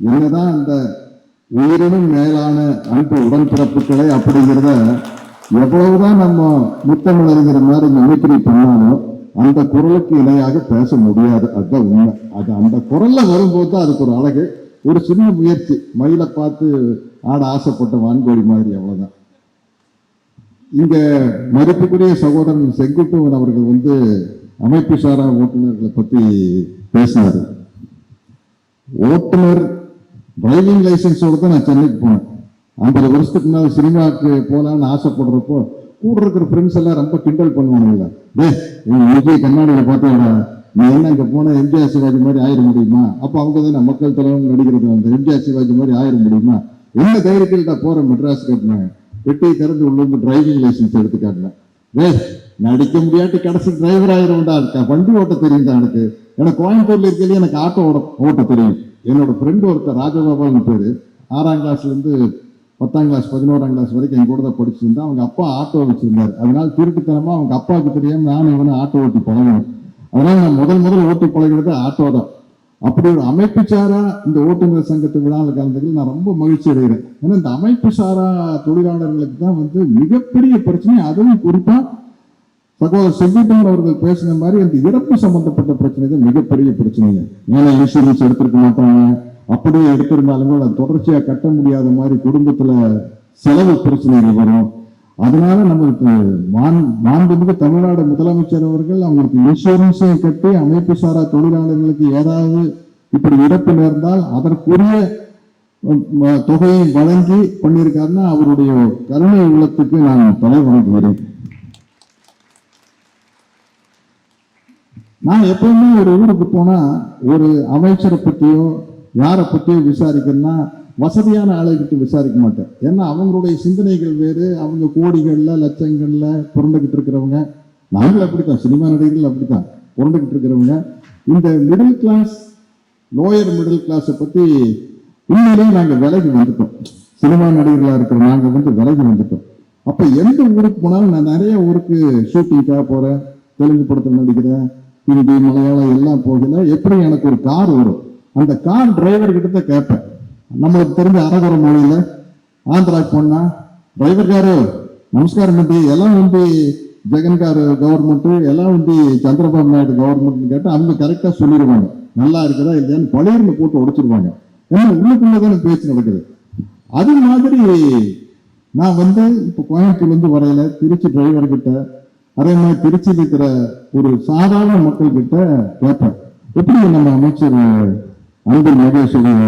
என்னதான் அந்த உயிரினும் மேலான அன்பு உடன்பிறப்புகளை அப்படிங்கிறத எவ்வளவுதான் நம்ம முத்தமிழறிஞர் மாதிரி மிமிக்ரி பண்ணாலும் அந்த குரலுக்கு இணையாக பேச முடியாது. அதுதான் உண்மை. அது அந்த குரல்ல வரும்போது தான் அதுக்கு ஒரு அழகு. ஒரு சின்ன முயற்சி. மயிலை பார்த்து ஆட ஆசைப்பட்ட வான்கோழி மாதிரி அவ்வளவுதான். இங்க மதிப்புக்குரிய சகோதரன் செங்குட்டுவன் அவர்கள் வந்து அமைப்பு சாரா ஓட்டுநர்களை பத்தி பேசினார். ஓட்டுநர் டிரைவிங் லைசன்ஸோட தான் நான் சென்னைக்கு போனேன். ஐம்பது வருஷத்துக்கு முன்னால் சினிமாவுக்கு போகலான்னு ஆசைப்படுறப்போ கூட இருக்கிற ஃப்ரெண்ட்ஸ் எல்லாம் ரொம்ப கிண்டல் பண்ணுவானுங்கள டே இன்னைக்கு கண்ணாடியில் பார்த்தீங்களா? நீ என்ன இங்கே போனால் எம்ஜிஆர் சிவாஜி மாதிரி ஆயிட முடியுமா? அப்போ அவங்க தானே மக்கள் தலைவன் நடிக்கிறது அந்த எம்ஜிஆர் சிவாஜி மாதிரி ஆயிட முடியுமா? என்ன தைரியத்தில் தான் போகிறேன் மெட்ராஸ் கட்டினேன். பெட்டியை திறந்து உள்ளே டிரைவிங் லைசன்ஸ் எடுத்து காட்டினேன் டேய் நடிக்க முடியாட்டி கடைசி டிரைவர் ஆயிரும்டா இருக்கா வண்டி ஓட்ட தெரியும் தான் எனக்கு. எனக்கு கோயம்புத்தூர்ல இருக்கையிலே எனக்கு ஆட்டோ ஓட ஓட்ட தெரியும். என்னோட ஃப்ரெண்டு ஒருத்தர் ராஜகோபால்னு பேர். ஆறாம் கிளாஸ்லேருந்து பத்தாம் கிளாஸ் பதினோராம் கிளாஸ் வரைக்கும் என் கூட தான் படிச்சிருந்தா அவங்க அப்பா ஆட்டோ வச்சிருந்தார். அதனால திருட்டுத்தனமாக அவங்க அப்பாவுக்கு தெரியாமல் நானும் இவனும் ஆட்டோ ஓட்டி பழகணும் அதனால் நான் முதல் முதல் ஓட்டி பழகிறது ஆட்டோ தான் அப்படி ஒரு அமைப்பு சாரா இந்த ஓட்டுநர் சங்கத்து விழாவில் கலந்துக்கல நான் ரொம்ப மகிழ்ச்சி அடைகிறேன். ஏன்னா இந்த அமைப்பு சாரா தொழிலாளர்களுக்கு தான் வந்து மிகப்பெரிய பிரச்சனை. அதுவும் குறிப்பாக சகோதரர் செங்குட்டன் அவர்கள் பேசின மாதிரி அந்த இறப்பு சம்பந்தப்பட்ட பிரச்சனைகள் மிகப்பெரிய பிரச்சனைங்க. ஏன்னா இன்சூரன்ஸ் எடுத்திருக்க மாட்டாங்க. அப்படியே எடுத்திருந்தாலும் கூட தொடர்ச்சியாக கட்ட முடியாத மாதிரி குடும்பத்தில் செலவு பிரச்சனைகள் வரும். அதனால நம்மளுக்கு மாண் மாண்புமிகு தமிழ்நாடு முதலமைச்சர் அவர்கள் அவங்களுக்கு இன்சூரன்ஸை கட்டி அமைப்பு சாரா தொழிலாளர்களுக்கு ஏதாவது இப்படி இறப்பு நேர்ந்தால் அதற்குரிய தொகையை வழங்கி பண்ணியிருக்காருன்னா அவருடைய கருணை உள்ளத்துக்கு நான் தலை வணங்குகிறேன் நான் எப்பவுமே ஒரு ஊருக்கு போனால் ஒரு அமைச்சரை பற்றியோ யாரை பற்றியோ விசாரிக்கணும்னா வசதியான ஆளுகிட்ட விசாரிக்க மாட்டேன். ஏன்னா அவங்களுடைய சிந்தனைகள் வேறு அவங்க கோடிகளில் லட்சங்களில் புரண்டுக்கிட்டு இருக்கிறவங்க. நாங்களும் அப்படித்தான் சினிமா நடிகர்கள் அப்படித்தான் புரண்டுக்கிட்டு இருக்கிறவங்க. இந்த மிடில் கிளாஸ் லோயர் மிடில் கிளாஸை பற்றி உண்மையிலேயே நாங்கள் விலகி வந்துட்டோம். சினிமா நடிகர்களாக இருக்கிற நாங்கள் வந்து விலகி வந்துட்டோம். அப்போ எந்த ஊருக்கு போனாலும் நான் நிறைய ஊருக்கு ஷூட்டிங்காக போகிறேன் தெலுங்கு படத்தில் நடிக்கிறேன் ஹிந்தி மலையாளம் எல்லாம் போகுதுன்னா எப்படி எனக்கு ஒரு கார் வரும்? அந்த கார் டிரைவர் கிட்ட தான் கேட்பேன். நம்மளுக்கு தெரிஞ்ச அரகுற மொழியில ஆந்திரா போனா டிரைவர் காரு நமஸ்காரம் வந்து எல்லாம் வந்து ஜெகன் கார் கவர்மெண்ட் எல்லாம் வந்து சந்திரபாபு நாயுடு கவர்மெண்ட்னு கேட்டால் அவங்க கரெக்டாக சொல்லிடுவாங்க. நல்லா இருக்குதா இல்லையான்னு பழையர்னு போட்டு உடைச்சிருவாங்க. ஏன்னா உள்ளுக்குள்ளதான பேச்சு நடக்குது. அது மாதிரி நான் வந்து இப்போ கோயம்புத்தூர்லேருந்து வரையில திருச்சி டிரைவர் கிட்ட அதே மாதிரி திருச்சியில் இருக்கிற ஒரு சாதாரண மக்கள் கிட்ட கேட்பேன். எப்படி நம்ம அமைச்சர் அன்பில் மகேஷுடைய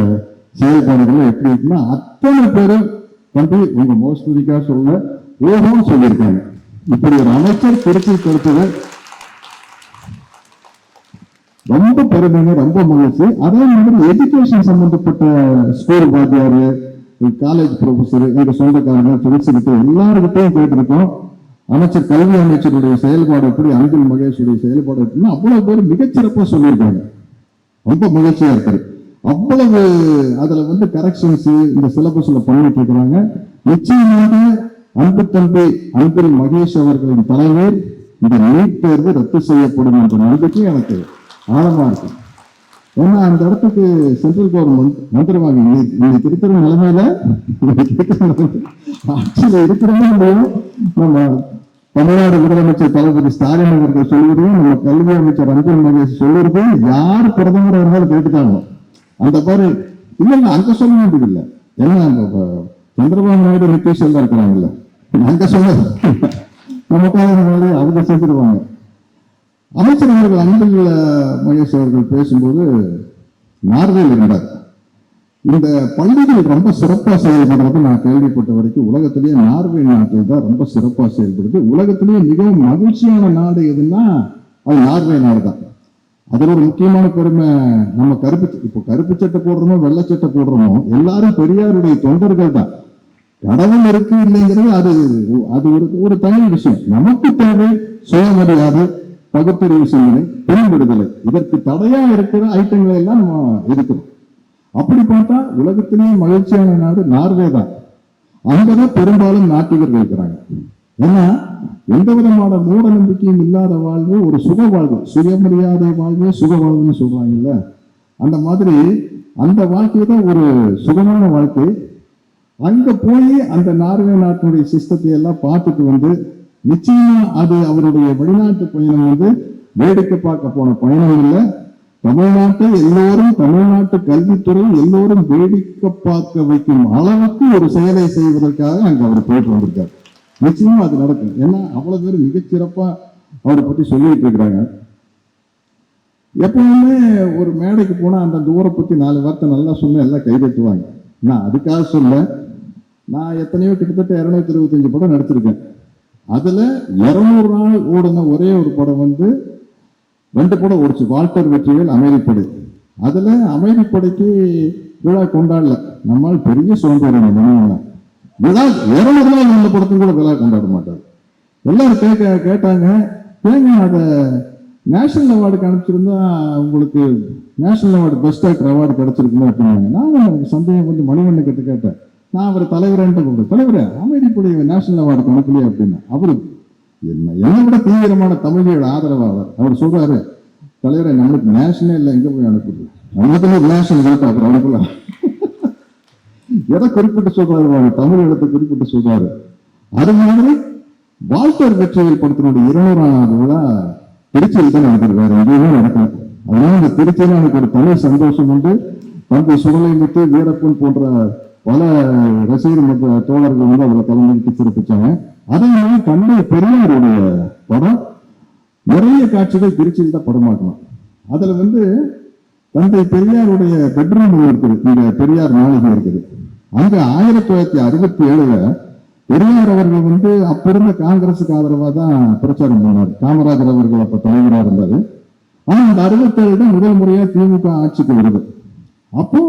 செயல்பாடுகள் எப்படி இருக்குன்னா அத்தனை பேரும் வந்து உங்க மோஸ்துதிக்கா சொல்ல ஓஹோன்னு சொல்லியிருக்காங்க. இப்படி ஒரு அமைச்சர் திருச்சி கொடுத்தது ரொம்ப பெருமைங்க ரொம்ப மகிழ்ச்சி. அதே மாதிரி எஜுகேஷன் சம்பந்தப்பட்ட ஸ்கூல் வாத்தியாரு காலேஜ் ப்ரொஃபஸர் எங்க சொந்தக்காரங்க திருச்சிக்கிட்ட எல்லாருக்கிட்டையும் கேட்டிருக்கோம். அமைச்சர் கல்வி அமைச்சருடைய செயல்பாடு எப்படி அன்பில் மகேஷுடைய செயல்பாடு எப்படின்னா அவ்வளவு பேர் மிகச்சிறப்பா சொல்லியிருக்காங்க. ரொம்ப மகிழ்ச்சியா இருக்கு அவ்வளவு அதுல வந்து கரெக்ஷன்ஸ் இந்த சிலபஸ்ல பண்ணிட்டு இருக்கிறாங்க. நிச்சயமாக அன்பு தம்பி அன்பில் மகேஷ் அவர்களின் தலைவர் இந்த நீட் தேர்வு ரத்து செய்யப்படும் என்ற நம்பிக்கை எனக்கு ஆழமா இருக்கு. ஏன்னா அந்த இடத்துக்கு சென்ட்ரல் கவர்மெண்ட் வந்துருவாங்க இன்னைக்கு இருக்கிற நிலைமையில இன்னைக்கு இருக்கிற நிலைமையில ஆட்சியில இருக்கிறவங்க நம்ம தமிழ்நாடு முதலமைச்சர் தளபதி ஸ்டாலின் அவர்கள் சொல்வதையும் நம்ம கல்வி அமைச்சர் அன்பில் மகேஷ் சொல்வதையும் யார் பிரதமர் அவர்கள் கேட்டுக்காங்க அந்த மாதிரி இல்லைங்க அங்க சொல்ல வேண்டியது இல்லை ஏன்னா அந்த சந்திரபாபு நாயுடு நிதிஷ் எல்லாம் இருக்கிறாங்கல்ல. அங்க சொல்ல நமக்காக மாதிரி அவங்க செஞ்சிருவாங்க. அமைச்சர் அவர்கள் அன்பில் மகேஷ் அவர்கள் பேசும்போது நார்வேல் இருந்தார். இந்த பள்ளிகள் ரொம்ப சிறப்பாக செயல்படுறது நான் கேள்விப்பட்ட வரைக்கும் உலகத்திலேயே நார்வே நாட்டில் தான் ரொம்ப சிறப்பாக செயல்படுது. உலகத்திலேயே மிகவும் மகிழ்ச்சியான நாடு எதுன்னா அது நார்வே நாடு தான். அதில் ஒரு முக்கியமான பெருமை நம்ம கருப்பு இப்போ கருப்பு சட்டை போடுறோமோ வெள்ளை சட்டை போடுறோமோ எல்லாரும் பெரியாருடைய தொண்டர்கள் தான். கடவுள் இருக்கு இல்லைங்கிறது அது அது ஒரு ஒரு தனி விஷயம். நமக்கு தேவை சுயமரியாதை பகுத்தறிவு சிந்தனை பெண் விடுதலை இதற்கு தடையா இருக்கிற ஐட்டங்களை எல்லாம் நம்ம இருக்கிறோம் அப்படி பார்த்தா உலகத்திலேயே மகிழ்ச்சியான நாடு நார்வே தான். அங்கதான் பெரும்பாலும் நாட்டிகர்கள் இருக்கிறாங்க. ஏன்னா எந்த விதமான மூட நம்பிக்கையும் இல்லாத வாழ்வு ஒரு சுக வாழ்வு சுயமரியாதை வாழ்வே சுக வாழ்வுன்னு சொல்றாங்கல்ல. அந்த மாதிரி அந்த வாழ்க்கை தான் ஒரு சுகமான வாழ்க்கை. அங்க போய் அந்த நார்வே நாட்டினுடைய சிஸ்டத்தை எல்லாம் பார்த்துட்டு வந்து நிச்சயமா அது அவருடைய வெளிநாட்டு பயணம் வந்து வேடிக்கை பார்க்க போன பயணம் இல்லை. தமிழ்நாட்டை எல்லோரும் தமிழ்நாட்டு கல்வித்துறை எல்லோரும் வேடிக்கை பார்க்க வைக்கும் அளவுக்கு ஒரு செயலை செய்வதற்காக அங்க அவர் போயிட்டு வந்திருக்காரு. நிச்சயமா அது நடக்கும். ஏன்னா அவ்வளவு பேர் மிகச்சிறப்பா அவரை பத்தி சொல்லிட்டு இருக்கிறாங்க. எப்பவுமே ஒரு மேடைக்கு போனா அந்த ஊரை பத்தி நாலு வார்த்தை நல்லா சொன்னா எல்லாம் கைதட்டுவாங்க. நான் அதுக்காக சொல்ல நான் எத்தனையோ கிட்டத்தட்ட இருநூத்தி இருபத்தஞ்சு படம் நடிச்சிருக்கேன். அதுல இருநூறு நாள் ஓடின ஒரே ஒரு படம் வந்து ரெண்டு படம் ஓடிச்சு. வால்டர் வெற்றிவேல் அமைதிப்படை. அதில் அமைதிப்படைக்கு விழா கொண்டாடல. நம்மால் பெரிய சோம்பேறி மனிதன் விழா இருநூறு நாள் நல்ல படத்துக்கு கூட விழா கொண்டாட மாட்டார். எல்லாரும் கேட்க கேட்டாங்க. ஏங்க அதை நேஷனல் அவார்டுக்கு அனுப்பிச்சிருந்தா உங்களுக்கு national award best actor award கிடைச்சிருக்குமே அப்படின்னாங்க. நான் எனக்கு சந்தேகம் கொஞ்சம் மணிவண்ண கிட்ட கேட்டேன். நான் அவர் தலைவரன்ட்டு கூப்பிட்டேன். தலைவரே அமைதிப்படை நேஷனல் அவார்டுக்கு அனுப்பலையே அப்படின்னா. அவரு என்ன? என்னை விட தீவிரமான தமிழர்கள் ஆதரவாளர். அவர் சொல்றாரு தலைவரை நம்மளுக்கு நேஷனே இல்லை எங்க போய் அனுப்புறது? நம்மளுக்கு நேஷனல் கேட்டா அப்புறம் அனுப்பல எதை குறிப்பிட்டு சொல்றாரு? தமிழ் இடத்தை குறிப்பிட்டு சொல்றாரு. அது மாதிரி வால்டர் வெற்றிவேல் படத்தினுடைய இருநூறாவது விழா திருச்சியில் தான் நடக்குது. வேற எங்கேயுமே நடக்கல. அதனால இந்த திருச்சியில எனக்கு ஒரு தனி சந்தோஷம் உண்டு. தந்தை சுடலைமுத்து வீரப்பன் போன்ற பல ரசிகர் மற்ற தோழர்கள் வந்து அதுல கலந்துட்டு சிறப்பிச்சாங்க. அதே மாதிரி தந்தை பெரியாருடைய படம் நிறைய காட்சிகள் திருச்சியில் தான் படமாக்கலாம். அதுல வந்து தந்தை பெரியாருடைய பெட்ரூம் இருக்குது. இங்க பெரியார் நாளிகை இருக்குது. அங்க ஆயிரத்தி தொள்ளாயிரத்தி அறுபத்தி ஏழுல பெரியார் அவர்கள் வந்து அப்ப இருந்த காங்கிரசுக்கு ஆதரவா தான் பிரச்சாரம் பண்ணார். காமராஜர் அவர்கள் அப்ப தலைவராக இருந்தாரு. ஆனா அந்த அறுபத்தேழு தான் முதல் முறையா திமுக ஆட்சிக்கு வருது. அப்போ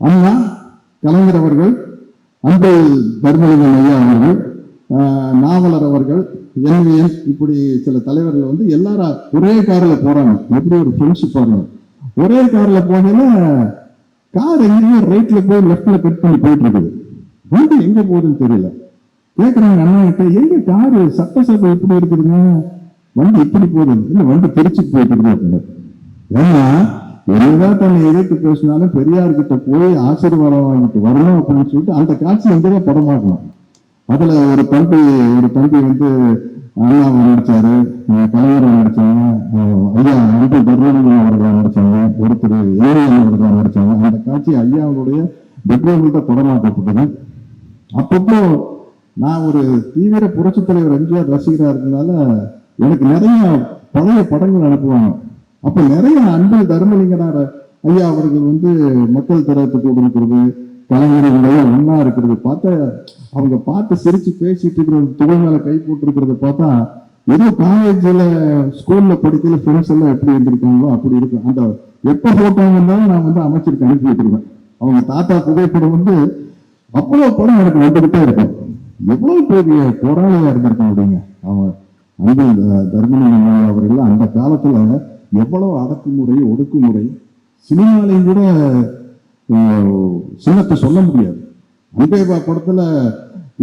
அண்ணா கலைஞர் அவர்கள் அன்பு தர்மலிங்கம் ஐயா அவர்கள் நாவலர் அவர்கள் என்விஎன் இப்படி சில தலைவர்கள் வந்து எல்லாரும் ஒரே காரில் போறாங்க. எப்படி ஒரு ஃப்ரெண்ட்ஷிப் பாருங்க. ஒரே கார்ல போகையில கார் எங்கேயுமே ரைட்ல போய் லெஃப்ட்ல கட் பண்ணி போயிட்டு இருக்குது வண்டி எங்க போகுதுன்னு தெரியல. கேட்குறாங்க அண்ணா எங்கே எங்க காரு சட்டசபை எப்படி இருக்குதுங்க? வண்டி எப்படி போகுது. இல்லை வண்டி திருச்சிக்கு போயிட்டு இருக்குது அப்படின்னு ஏன்னா என்னதான் தன்னை எதிர்த்து பேசினாலும் பெரியார் கிட்ட போய் ஆசீர்வாதம் வாங்கிட்டு வரணும் அப்படின்னு சொல்லிட்டு அந்த காட்சி எங்கதான் படமாகணும் அதுல ஒரு தம்பி ஒரு தம்பி வந்து அண்ணா நடிச்சாரு கலைஞர் கலைஞரை நடிச்சாங்க ஐயா அன்பு தர்மலிங்கம் அவர்கள் நடிச்சாங்க ஒருத்தர் ஏழையன் அவர்கள் நடிச்சாங்க. அந்த காட்சி ஐயாவுடைய பெட்ரோல்கிட்ட தான் படமாக்கப்பட்டது அப்பப்போ நான் ஒரு தீவிர புரட்சித் தலைவர் எம்ஜிஆர் ரசிகராக இருந்தனால எனக்கு நிறைய பழைய படங்கள் அனுப்புவாங்க. அப்ப நிறைய அன்பு தர்மலிங்கனார் ஐயா அவர்கள் வந்து மக்கள் திறத்துக்கு கொடுக்கிறது கலைஞர்களுடைய ஒன்னா இருக்கிறது. பார்த்தா அவங்க பார்த்து சிரிச்சு பேசிட்டு இருக்கிற துணை மேல கை போட்டுருக்கிறத பார்த்தா ஏதோ காலேஜில் ஸ்கூல்ல படிக்கல ஃப்ரெண்ட்ஸ் எல்லாம் எப்படி இருந்திருக்காங்களோ அப்படி இருக்கும் அந்த எப்போ ஃபோட்டோ வந்தாலும் நான் வந்து அமைச்சருக்கு அனுப்பி விட்டுருவேன் அவங்க தாத்தா புகைப்படம் வந்து அவ்வளோ படம் எனக்கு வந்துகிட்டே இருக்கும். எவ்வளோ பெரிய போராளியாக இருந்திருக்கான் அப்படிங்க. அவன் அன்பு இந்த தர்மலிங்கம் அவர்கள் அந்த காலத்தில் எவ்வளோ அடக்குமுறை ஒடுக்குமுறை சினிமாலையும் கூட சின்னத்தை சொல்ல முடியாது. உதயபா படத்துல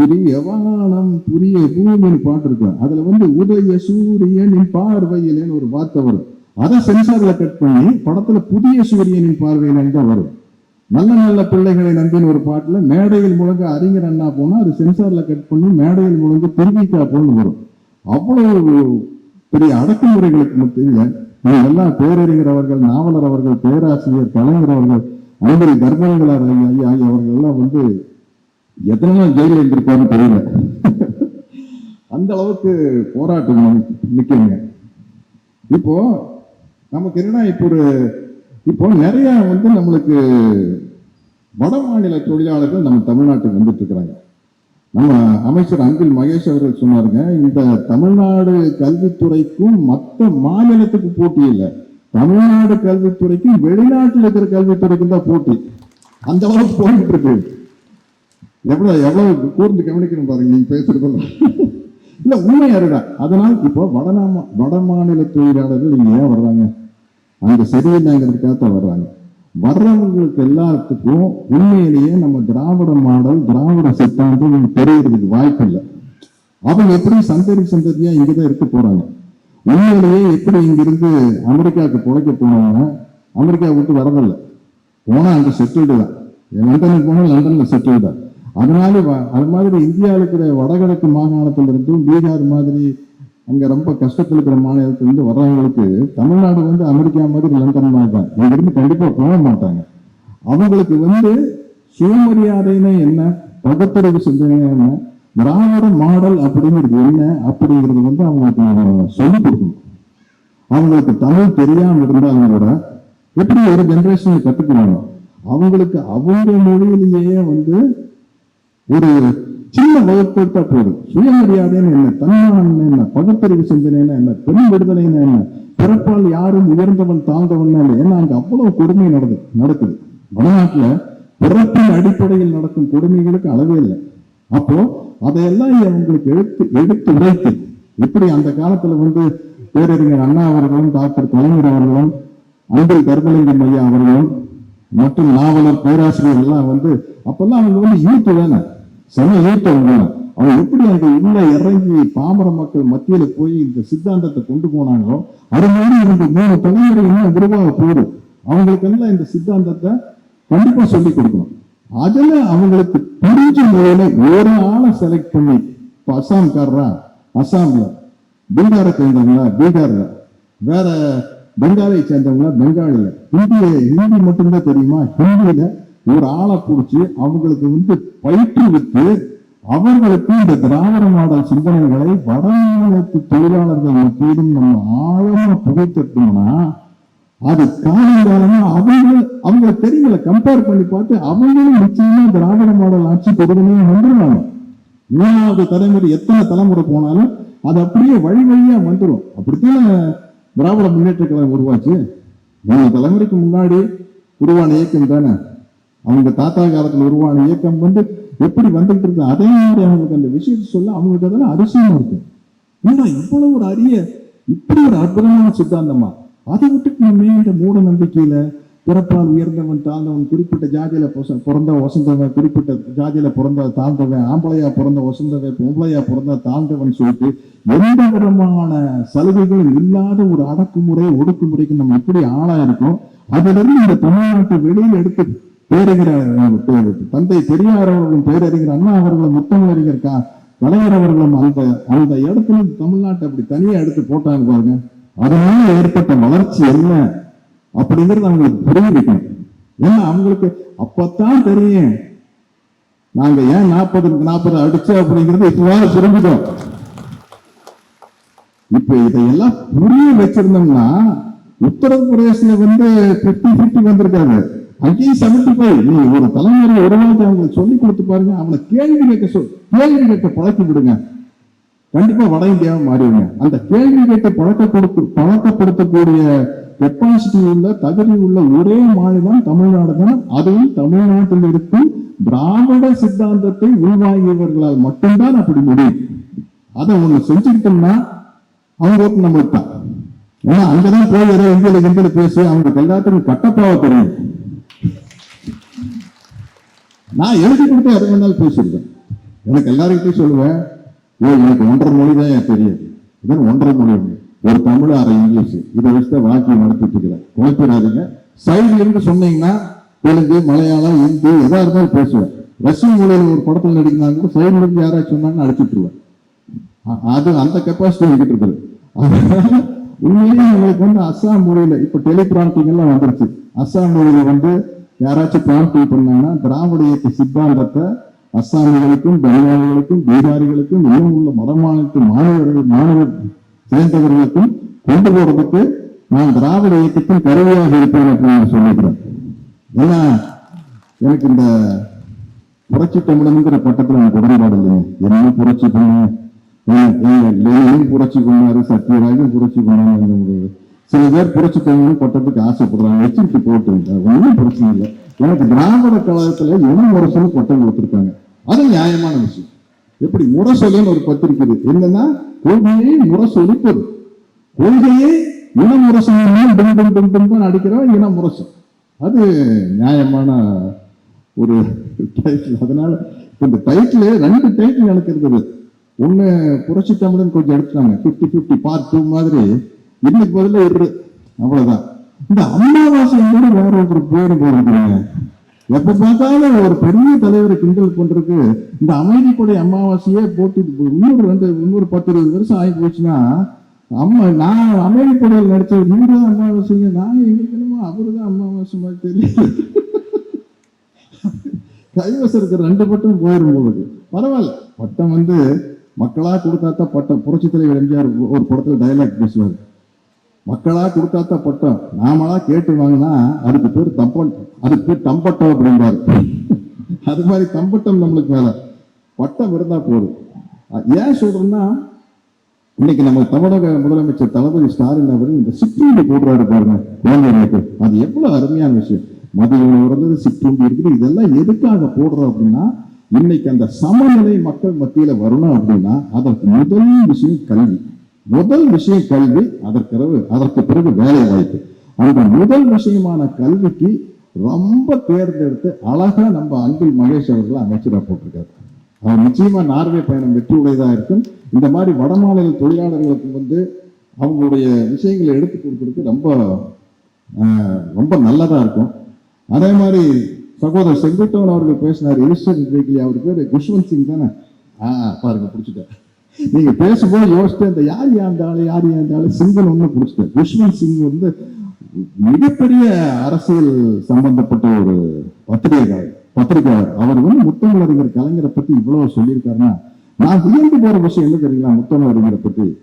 இது வானம் புரிய பூமின்னு பாட்டு இருக்கும் அதுல வந்து உதய சூரியனின் பார்வையிலேன்னு ஒரு வார்த்தை வரும். அதை சென்சார்ல கட் பண்ணி படத்துல புதிய சூரியனின் பார்வையிலேன்னு தான் வரும். நல்ல நல்ல பிள்ளைகளை நம்பின ஒரு பாட்டுல மேடையில் முழங்க அறிஞர் அண்ணா போனா அது சென்சார்ல கட் பண்ணி மேடையில் முழங்க திருவிக்கா போன்னு வரும். அவ்வளவு பெரிய அடக்குமுறைகளுக்கு மத்தியில நீங்க எல்லாம் பேரறிஞர் அவர்கள் நாவலர் அவர்கள் பேராசிரியர் கலைஞர் அவர்கள் அன்பரி தர்மங்களார் ஐயா ஐயா அவர்கள் எல்லாம் வந்து எத்தனை நாள் ஜெயில இருந்திருப்பாருன்னு தெரியல. அந்த அளவுக்கு போராட்டம் நிற்குங்க இப்போ நமக்கு என்னன்னா இப்போ ஒரு இப்போ நிறைய வந்து நம்மளுக்கு வட மாநில தொழிலாளர்கள் நம்ம தமிழ்நாட்டுக்கு வந்துட்டு இருக்கிறாங்க. நம்ம அமைச்சர் அன்பில் மகேஷ் அவர்கள் சொன்னாருங்க இந்த தமிழ்நாடு கல்வித்துறைக்கும் மற்ற மாநிலத்துக்கு போட்டி இல்லை. தமிழ்நாடு கல்வித்துறைக்கும் வெளிநாட்டில் இருக்கிற கல்வித்துறைக்கும் தான் போட்டி. அந்த அளவுக்கு போயிட்டு இருக்கு. எவ்வளோ எவ்வளோ கூர்ந்து கவனிக்கணும் பாருங்க நீங்கள் பேசுறதெல்லாம் இல்லை உண்மை அதுதான் அதனால் இப்போ வடநாம வட மாநில தொழிலாளர்கள் இங்கே ஏன் வர்றாங்க? அங்க சரியில்லைங்கிறதுக்காக தான் வர்றாங்க. வர்றவங்களுக்கு எல்லாத்துக்கும் உண்மையிலேயே நம்ம திராவிட மாடல் திராவிட சித்தாந்தம் தெரியறதுக்கு வாய்ப்பு இல்லை. அவங்க எப்படி சந்ததி சந்ததியா இங்கதான் இருக்க போறாங்க? உண்மையிலேயே எப்படி இங்கிருந்து அமெரிக்காவுக்கு பிழைக்க போனவங்க அமெரிக்கா விட்டு வரதில்லை. போனால் அங்கே செட்டில்டு தான். லண்டனுக்கு போனால் லண்டனில் செட்டில்டு தான். அதனால வ- அது மாதிரி இந்தியாவில் இருக்கிற வடகிழக்கு மாகாணத்துல இருந்தும் பீகார் மாதிரி அங்க ரொம்ப கஷ்டத்தில் இருக்கிற மாநிலத்திலிருந்து வர்றவங்களுக்கு தமிழ்நாடு வந்து அமெரிக்கா மாதிரி லண்டன் மாதிரி தான். இங்கிருந்து கண்டிப்பா போக மாட்டாங்க. அவங்களுக்கு வந்து சுயமரியாதைன்னா என்ன? பகுத்தறிவு சிந்தனை என்ன? திராவிட மாடல் அப்படிங்கிறது என்ன? அப்படிங்கிறது வந்து அவங்களுக்கு சொல்லிக் கொடுக்கணும். அவங்களுக்கு தமிழ் தெரியாமல் இருந்தாலும் கூட எப்படி ஒரு ஜென்ரேஷனை கற்றுக்கணும் அவங்களுக்கு அவங்க மொழியிலேயே வந்து ஒரு சின்ன வகுப்படுத்தா போதும் சுயமரியாதைன்னு என்ன? தன்மானம் என்ன? பகுத்தறிவு சிந்தனைனா என்ன? பெண் விடுதலைனா என்ன? பிறப்பால் யாரும் உயர்ந்தவன் தாழ்ந்தவன் இல்லை. ஏன்னா அங்க அவ்வளவு கொடுமை நடந்து நடக்குது. வடநாட்டில் பிறப்பின் அடிப்படையில் நடக்கும் கொடுமைகளுக்கு அளவே இல்லை. அப்போ அதையெல்லாம் அவங்களுக்கு எடுத்து எடுத்து உரைத்து எப்படி அந்த காலத்துல வந்து பேரறிஞர் அண்ணா அவர்களும் டாக்டர் கலைஞர் அவர்களும் அன்பில் கருமலிங்கம் ஐயா அவர்களும் மற்றும் நாவலர் பேராசிரியர் எல்லாம் வந்து அப்பெல்லாம் அவங்க வந்து யூத்து வேணும் செம யூத் அவங்க எப்படி அந்த உள்ள இறங்கி பாமர மக்கள் மத்தியில போய் இந்த சித்தாந்தத்தை கொண்டு போனாங்களோ அது மாதிரி இந்த மூணு தலைமுறை இன்னும் உருவாக அவங்களுக்கு அவங்களுக்கெல்லாம் இந்த சித்தாந்தத்தை கண்டிப்பா சொல்லி கொடுக்கணும். அதுல அவங்களுக்கு புரிஞ்ச முறையில ஒரு ஆளை செலக்ட் பண்ணி இப்போ அசாம்காரரா அசாம்ல. பீகாரை சேர்ந்தவங்களா? பீகார்ல. வேற பெங்காலை சேர்ந்தவங்களா? பெங்காலில். ஹிந்தியை ஹிந்தி மட்டும்தான் தெரியுமா? ஹிந்தியில ஒரு ஆளை பிடிச்சி அவங்களுக்கு வந்து பயிற்றுவித்து அவர்களுக்கு இந்த திராவிட மாடல் சிந்தனைகளை வடமாநிலத்து தொழிலாளர்கள் மத்தியிலும் நம்ம ஆழமா புகைத்தட்டோம்னா அது காலங்காலமா அவங்க அவங்க தெரியல கம்பேர் பண்ணி பார்த்து அவங்களும் நிச்சயமா திராவிட மாடல் ஆட்சி கொடுக்கணும் வந்துருவாங்க மூணாவது தலைமுறை எத்தனை தலைமுறை போனாலும் அது அப்படியே வழி வழியா வந்துடும் அப்படித்தான் திராவிட முன்னேற்ற கழகம் உருவாச்சு. மூணு தலைமுறைக்கு முன்னாடி உருவான இயக்கம் தானே? அவங்க தாத்தா காலத்துல உருவான இயக்கம் வந்து எப்படி வந்துட்டு இருக்கு அதே மாதிரி அவங்களுக்கு அந்த விஷயத்தை சொல்ல அவங்களுக்கு அதில் அதிசயமா இருக்கு. ஏன்னா இவ்வளவு ஒரு அரிய இப்படி ஒரு அற்புதமான சித்தாந்தமா? அதை விட்டுட்டு நம்ம இந்த மூட நம்பிக்கையில பிறப்பால் உயர்ந்தவன் தாழ்ந்தவன் குறிப்பிட்ட ஜாதியில பிறந்த வசந்தவன் குறிப்பிட்ட ஜாதியில பிறந்த தாழ்ந்தவன் ஆம்பளையா பிறந்த வசந்தவன் பொம்பளையா பிறந்த தாழ்ந்தவன் சொல்லிட்டு எந்த விதமான சலுகைகளும் இல்லாத ஒரு அடக்குமுறை ஒடுக்குமுறைக்கு நம்ம எப்படி ஆளா இருக்கோம். அதுல இருந்து இந்த தமிழ்நாட்டை வெளியில் எடுத்து பேரறிஞர் அஹ், தந்தை பெரியார் அவர்களும் பேரறிஞர் அண்ணா அவர்களும் முத்தமிழறிஞர் கா கலைஞர் அவர்களும் அந்த அந்த இடத்துல தமிழ்நாட்டை அப்படி தனியா எடுத்து போட்டாங்க பாருங்க. அதனால ஏற்பட்ட வளர்ச்சி என்ன? அப்படிங்கிறது அவங்களுக்கு புரிஞ்சுக்கணும். ஏன்னா அவங்களுக்கு அப்பத்தான் தெரியும். நாங்க ஏன் நாற்பது நாற்பது அடிச்சோம் அப்படிங்கிறது இப்பதான் புரிஞ்சுட்டோம் இப்ப இதையெல்லாம் புரிய வச்சிருந்தோம்னா உத்தரப்பிரதேச வந்து பிப்டி பிப்டி வந்திருக்காங்க. அங்கேயும் செவன்டி ஃபைவ் நீ ஒரு தலைமுறை உருவாக்கி அவங்களுக்கு சொல்லி கொடுத்து பாருங்க அவனை கேள்வி கேட்க சொல் கேள்வி கேட்க பழக்கி விடுங்க. கண்டிப்பா வட இந்தியாவை மாறிடுங்க. அந்த கேள்வி கேட்க பழக்க கொடுத்து பழக்கப்படுத்தக்கூடிய கெப்பாசிட்டி உள்ள தகுதி உள்ள ஒரே மாநிலம் தமிழ்நாடு தான். அதுவும் தமிழ்நாட்டில் இருக்கும் திராவிட சித்தாந்தத்தை உள்வாங்கியவர்களால் மட்டும்தான் அப்படி முடியும். அதை ஒண்ணு செஞ்சுக்கிட்டோம்னா அவங்க ஓட்டு நம்மளுக்கு தான். ஏன்னா அங்கதான் போய் ஏதோ இந்தியில இந்தியில பேசி அவங்களுக்கு எல்லாத்துக்கும் கட்டப்பாவ தெரியும். நான் எழுதி கொடுத்து எதை வேணாலும் பேசியிருக்கேன் எனக்கு எல்லாருக்கிட்டையும் சொல்லுவேன் ஓ எனக்கு ஒன்றரை மொழி தான் எனக்கு தெரியாது. இதான் ஒன்றரை மொழி ஒரு தமிழ் அரை இங்கிலீஷ். இதை வச்சு தான் வாழ்க்கையை நடத்திட்டு இருக்கிறேன். குழப்பிடாதீங்க சைடு இருந்து சொன்னீங்கன்னா தெலுங்கு மலையாளம் இந்தி எதா இருந்தாலும் பேசுவேன். ரஷ்யன் மொழியில் ஒரு படத்தில் நடிக்கிறாங்க கூட சைடுல இருந்து யாராச்சும் சொன்னாங்கன்னு அடிச்சுட்டுருவேன் அது அந்த கெப்பாசிட்டி என்கிட்ட இருக்குது. உண்மையிலேயே உங்களுக்கு வந்து அஸ்ஸாம் மொழியில இப்போ டெலிபிராண்டிங் எல்லாம் வந்துருச்சு. அஸ்ஸாம் மொழியில வந்து யாராச்சும் பிரார்த்தனை பண்ணாங்கன்னா திராவிட இயக்க சித்தாந்தத்தை அஸ்ஸாமிகளுக்கும் பெங்காலிகளுக்கும் பீகாரிகளுக்கும் இன்னும் உள்ள மதமானத்து மாணவர்கள் மாணவர் சேர்ந்தவர்களுக்கும் கொண்டு போறதுக்கு நான் திராவிட இயக்கத்தின் கருவியாக இருப்பேன் அப்படின்னு சொல்லிக்கிறேன். ஏன்னா எனக்கு இந்த புரட்சி தமிழனுங்கிற பட்டத்துல எனக்கு உடன்பாடு இல்லைங்க என்ன புரட்சி பண்ண. புரட்சி பண்ணாரு சத்யராஜும் புரட்சி பண்ணாங்க சில பேர் புரட்சி கொட்டத்துக்கு ஆசைப்படுறாங்க. எச்சரிக்கை போட்டு ஒன்றும் பிரச்சனை இல்லை. எனக்கு திராவிட கழகத்துல என்ன முரசொலி கொட்டம் கொடுத்துருக்காங்க அது நியாயமான விஷயம். எப்படி முரசொலின்னு ஒரு பத்திரிக்கை என்னன்னா கொள்கையை முரசொலிப்பது. கொள்கையை இன முரசு டும் டும் டும் டும் அடிக்கிறோம். இன முரசு அது நியாயமான ஒரு டைட்டில் அதனால இந்த டைட்டில் ரெண்டு டைட்டில் எனக்கு இருக்குது. ஒன்று புரட்சி தமிழன் கொஞ்சம் எடுத்துட்டாங்க 50 50 பார்ட் டூ மாதிரி. இன்னைக்கு பதில இரு அவ்வளவுதான். இந்த அமாவாசை கூட வேற ஒருத்தர் பேரு போயிருக்கிறீங்க எப்ப பார்த்தாலும் ஒரு பெரிய தலைவரை கிண்டல் பண்றதுக்கு இந்த அமைதிப்படை அமாவாசையே போட்டு இன்னொரு ரெண்டு இன்னொரு பத்து இருபது வருஷம் ஆகி போச்சுன்னா அம்மா நான் அமைதிப்படையில் நடிச்ச நீங்க தான் அமாவாசைங்க. நான் எங்களுக்கு அவரு தான் அமாவாசை மாதிரி தெரியல. கைவசம் இருக்கிற ரெண்டு பட்டம் போயிடும் போகுது. பரவாயில்ல. பட்டம் வந்து மக்களா கொடுத்தாத்தான் பட்டம். புரட்சி தலைவர் எம்ஜிஆர் ஒரு படத்துல டைலாக் பேசுவார். மக்களா கொடுக்காத பட்டம் நாமளா கேட்டு வாங்கினா அதுக்கு பேர் தம்பன். அதுக்கு பேர் தம்பட்டம் அப்படின்றாரு அது மாதிரி தம்பட்டம் நம்மளுக்கு மேல. பட்டம் இருந்தா போதும். ஏன் சொல்றேன்னா இன்னைக்கு நம்ம தமிழக முதலமைச்சர் தளபதி ஸ்டாலின் அவர் இந்த சிற்றுண்டி போடுறாரு பாருங்க குழந்தைகளுக்கு. அது எவ்வளவு அருமையான விஷயம். மதிய உணவு இருந்தது சிற்றுண்டி இருக்குது. இதெல்லாம் எதுக்காக போடுறோம் அப்படின்னா இன்னைக்கு அந்த சமநிலை மக்கள் மத்தியில வரணும் அப்படின்னா அதற்கு முதல் விஷயம் கல்வி. முதல் விஷயம் கல்வி அதற்கு அதற்கு பிறகு வேலை வாய்ப்பு. அந்த முதல் விஷயமான கல்விக்கு ரொம்ப தேர்ந்தெடுத்து அழகா நம்ம அன்பில் மகேஷ் அவர்கள் அமைச்சராக போட்டிருக்காரு. அவர் நிச்சயமா நார்வே பயணம் வெற்றி உடையதாக இருக்கும். இந்த மாதிரி வடமாநில தொழிலாளர்களுக்கு வந்து அவங்களுடைய விஷயங்களை எடுத்து கொடுக்கறதுக்கு ரொம்ப ரொம்ப நல்லதா இருக்கும். அதே மாதிரி சகோதரர் செங்குட்டவன் அவர்கள் பேசினார் ஈஸ்வரன் ஜேட்லி அவர் பேர் குஷ்வந்த் சிங் தானே? ஆ பாருங்க பிடிச்சிட்டேன். நீங்க பேசும்போது யோசிச்சு இந்த யார் ஏந்தாலும் யார் ஏந்தாலும் சிங்கல் சிங்கன் ஒண்ணு பிடிச்சிட்டேன். குஷ்வந்த் சிங் வந்து மிகப்பெரிய அரசியல் சம்பந்தப்பட்ட ஒரு பத்திரிகையாளர் பத்திரிகையாளர். அவர் வந்து முத்தமிழறிஞர் கலைஞரை பத்தி இவ்வளவு சொல்லியிருக்காருன்னா நான் வியந்து போற விஷயம் என்ன தெரியுங்களா? முத்தமிழறிஞரை பத்தி.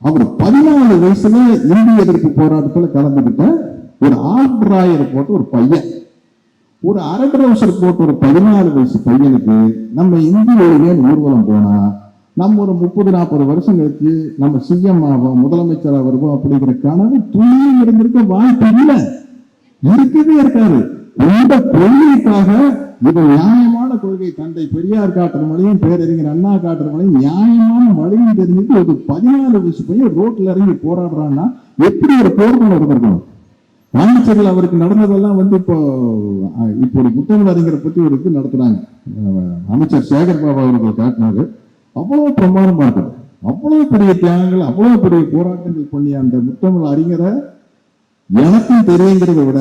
அவர் பதினாலு வயசுல இந்திய எதிர்ப்பு போராட்டத்துல கலந்துகிட்ட ஒரு ஆல்ட்ராயர் போட்ட ஒரு பையன். ஒரு அரை போட்ட ஒரு பதினாலு வயசு பையனுக்கு நம்ம இந்திய ஊர்வலம் போனா நம்ம ஒரு முப்பது நாற்பது வருஷம் கழிச்சு நம்ம சிஎம் ஆகும் முதலமைச்சர் வருவோம் அப்படிங்கிற கனவு துணியும் இருந்திருக்க வாய்ப்பு இல்லை. இருக்கவே இருக்காது. இந்த கொள்கைக்காக இது நியாயமான கொள்கை தந்தை பெரியார் காட்டுற மொழியும் பேரறிஞர் அண்ணா காட்டுற மொழியும் நியாயமான வழியும் தெரிஞ்சுட்டு ஒரு பதினாலு வயசு பையன் ரோட்ல இறங்கி போராடுறான்னா எப்படி ஒரு போர்க்குணம் இருந்திருக்கணும் பாண்டிச்சேரியில் அவருக்கு நடந்ததெல்லாம் வந்து இப்போ இப்போ ஒரு புத்தகம் அறிஞரை பத்தி ஒரு இது நடத்துறாங்க அமைச்சர் சேகர் பாபா அவர்கள் காட்டினாரு. அவ்வளவு பிரமாதமா இருக்குது. அவ்வளவு பெரிய தியாகங்கள் அவ்வளவு பெரிய போராட்டங்கள் பண்ணி அந்த முத்தமிழ் அறிஞரை எனக்கும் தெரியுங்கிறத விட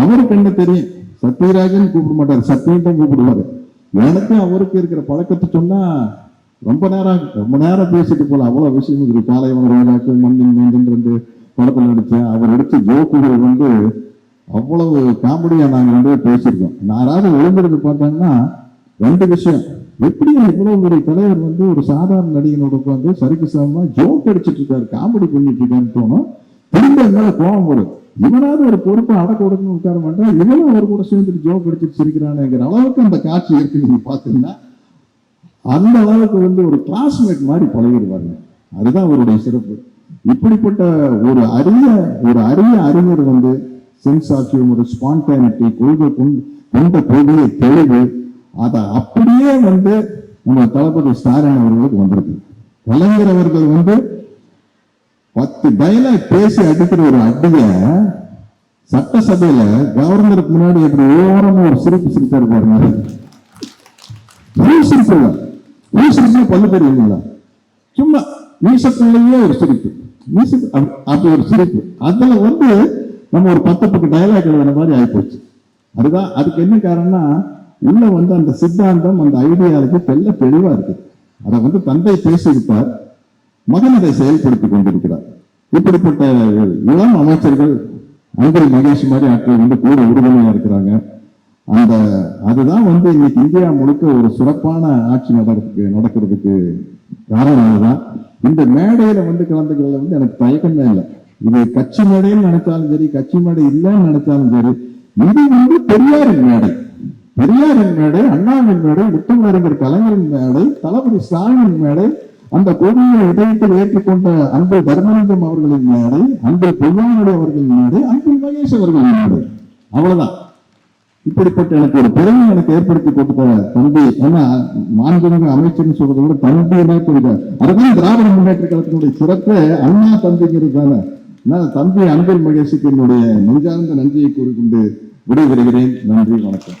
அவருக்கு என்ன தெரியும். சத்யராஜன் கூப்பிட மாட்டார் சத்யன்ட்டும் கூப்பிடுவாரு. எனக்கும் அவருக்கு இருக்கிற பழக்கத்தை சொன்னா ரொம்ப நேரம் ரொம்ப நேரம் பேசிட்டு போல அவ்வளவு விஷயம் இருக்கு காலைவன ரோஜாக்கு மண்ணின் மீண்டும் ரெண்டு நடித்தேன் நடிச்சேன் அவர் எடுத்த ஜோக்குகள் வந்து அவ்வளவு காமெடியா நாங்கள் வந்து பேசியிருக்கோம். யாராவது எழுந்திருந்து பார்த்தாங்கன்னா ரெண்டு விஷயம். எப்படி இவ்வளவு ஒரு தலைவர் வந்து ஒரு சாதாரண நடிகனோட உட்காந்து சரிக்கு சமமா ஜோக் அடிச்சிட்டு இருக்காரு காமெடி பண்ணிட்டு இருக்கான்னு தோணும். திரும்ப மேல கோபம் வரும். இவனாவது ஒரு பொறுப்பை அடக்க உடனே உட்கார மாட்டேன் இவனும் அவர் கூட சேர்ந்துட்டு ஜோக் அடிச்சிட்டு சிரிக்கிறானுங்கிற அளவுக்கு அந்த காட்சி இருக்கு நீங்க பாத்தீங்கன்னா. அந்த அளவுக்கு வந்து ஒரு கிளாஸ்மேட் மாதிரி பழகிடுவாங்க அதுதான் அவருடைய சிறப்பு. இப்படிப்பட்ட ஒரு அரிய ஒரு அரிய அறிஞர் வந்து சென்ஸ் ஆஃப் ஹியூமர் ஸ்பான்டானிட்டி கொள்கை கொண்டு- கொண்ட கொள்கையை தெளிவு அதை அப்படியே வந்து நம்ம தளபதி ஸ்டாலின் அவர்களுக்கு வந்திருக்கு. கலைஞர் அவர்கள் வந்து பத்து டைலாக் பேசி அடிக்கிற ஒரு அடிய சட்டசபையில கவர்னருக்கு முன்னாடி எப்படி ஓரமா ஒரு சிரிப்பு சிரிப்பாரு மாதிரி சிரிப்பு சிரிப்பு பல்லு தெரியுங்களா சும்மா மீசத்திலேயே ஒரு சிரிப்பு. மீச அது ஒரு சிரிப்பு. அதுல வந்து நம்ம ஒரு பத்து பத்து டைலாக் எழுதுற மாதிரி ஆயிப்போச்சு. அதுதான் அதுக்கு என்ன காரணம்னா உள்ள வந்து அந்த சித்தாந்தம் அந்த ஐடியாவுக்கு பெல்ல தெளிவா இருக்கு. அதை வந்து தந்தை பேசியிருப்பார். மகன் அதை செயல்படுத்தி கொண்டிருக்கிறார். இப்படிப்பட்ட இளம் அமைச்சர்கள் அன்பில் மகேஷ் மாதிரி ஆட்கள் வந்து கூட உறுதுணையா இருக்கிறாங்க. அந்த அதுதான் வந்து இன்னைக்கு இந்தியா முழுக்க ஒரு சிறப்பான ஆட்சி நடக்கிறதுக்கு நடக்கிறதுக்கு காரணம் அதுதான். இந்த மேடையில வந்து கலந்துக்கிறதுல வந்து எனக்கு தயக்கமே இல்லை. இது கட்சி மேடைன்னு நினைச்சாலும் சரி கட்சி மேடை இல்லைன்னு நினைச்சாலும் சரி இது வந்து பெரியாரின் மேடை. பெரியாரின் மேடை அண்ணாவின் மேடை முத்தமிழறிஞர் கலைஞரின் மேடை தளபதி ஸ்டாலின் மேடை அந்த கொடியை இதயத்தில் ஏற்றுக்கொண்ட அன்பு தர்மலிங்கம் அவர்களின் மேடை அன்பு பொய்யானுடைய அவர்களின் மேடை அன்பு மகேஷ் அவர்களின் மேடை. அவ்வளவுதான். இப்படிப்பட்ட எனக்கு ஒரு பெருமை எனக்கு ஏற்படுத்தி கொடுத்த தம்பி ஏன்னா மாண்புமிகு அமைச்சர்னு சொல்றதை விட தம்பினே புரியுது அதுதான் திராவிட முன்னேற்ற கழகத்தினுடைய சிறப்பு அண்ணா தம்பிங்கிறது தானே தம்பி அன்பில் மகேஷுக்கு என்னுடைய நெஞ்சார்ந்த நன்றியை கூறிக்கொண்டு விடைபெறுகிறேன். நன்றி வணக்கம்.